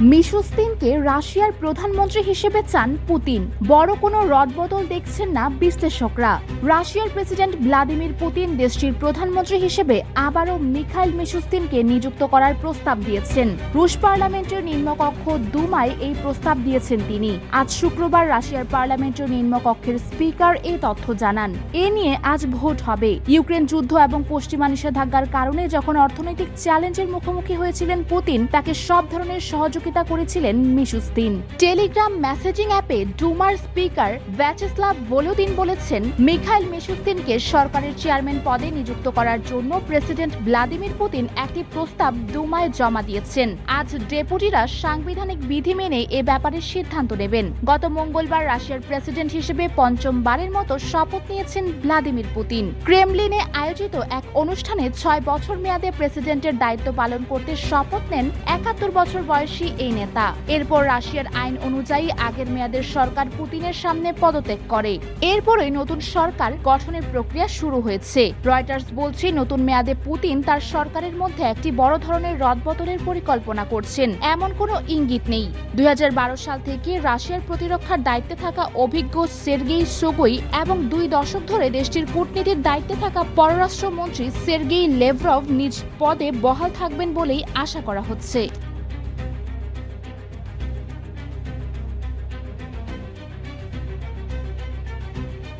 মিশুস্তিনকে রাশিয়ার প্রধানমন্ত্রী হিসেবে চান পুতিন। বড় কোনো রদবদল দেখছেন না বিশ্লেষকরা। রাশিয়ার প্রেসিডেন্ট ভ্লাদিমির পুতিন দেশটির প্রধানমন্ত্রী হিসেবে আবারও মিখাইল মিশুস্তিনকে নিযুক্ত করার প্রস্তাব দিয়েছেন। রুশ পার্লামেন্টের নিম্নকক্ষ দুমায় এই প্রস্তাব দিয়েছেন তিনি। আজ শুক্রবার রাশিয়ার পার্লামেন্টের নিম্নকক্ষের স্পিকার এই তথ্য জানান। এ নিয়ে আজ ভোট হবে। ইউক্রেন যুদ্ধ এবং পশ্চিমা নিষেধাজ্ঞার কারণে যখন অর্থনৈতিক চ্যালেঞ্জের মুখোমুখি হয়েছিলেন পুতিন, তাকে সব ধরনের সহযোগিতা করেছিলেন মিশুস্তিন টেলিগ্রাম মেসেজিং অ্যাপে ডুমার স্পিকার ভ্যাচেস্লাভ ভলোদিন বলেছেন, মিখাইল মিশুস্তিনকে সরকারের চেয়ারম্যান পদে নিযুক্ত করার জন্য প্রেসিডেন্ট ভ্লাদিমির পুতিন একটি প্রস্তাব ডুমায় জমা দিয়েছেন। আজ ডেপুটিরা সাংবিধানিক বিধি মেনে এ ব্যাপারে সিদ্ধান্ত নেবেন। গত মঙ্গলবার রাশিয়ার প্রেসিডেন্ট হিসেবে পঞ্চমবারের মতো শপথ নিয়েছেন ভ্লাদিমির পুতিন। ক্রেমলিনে আয়োজিত এক অনুষ্ঠানে ছয় বছর মেয়াদে প্রেসিডেন্টের দায়িত্ব পালন করতে শপথ নেন একাত্তর বছর বয়সী এই নেতা। এরপর রাশিয়ার আইন অনুযায়ী আগের মেয়াদের সরকার পুতিনের সামনে পদত্যাগ করে। এরপরই নতুন সরকার গঠনের প্রক্রিয়া শুরু হয়েছে। রয়টার্স বলছে, নতুন মেয়াদে পুতিন তার সরকারের মধ্যে একটি বড় ধরনের রদবদলের পরিকল্পনা করছেন। এমন কোনো ইঙ্গিত নেই। দুই হাজার বারো সাল থেকে রাশিয়ার প্রতিরক্ষার দায়িত্বে থাকা অভিজ্ঞ সের্গেই সোগই এবং দুই দশক ধরে দেশটির কূটনীতির দায়িত্বে থাকা পররাষ্ট্রমন্ত্রী সের্গেই লেভরভ নিজ পদে বহাল থাকবেন বলেই আশা করা হচ্ছে।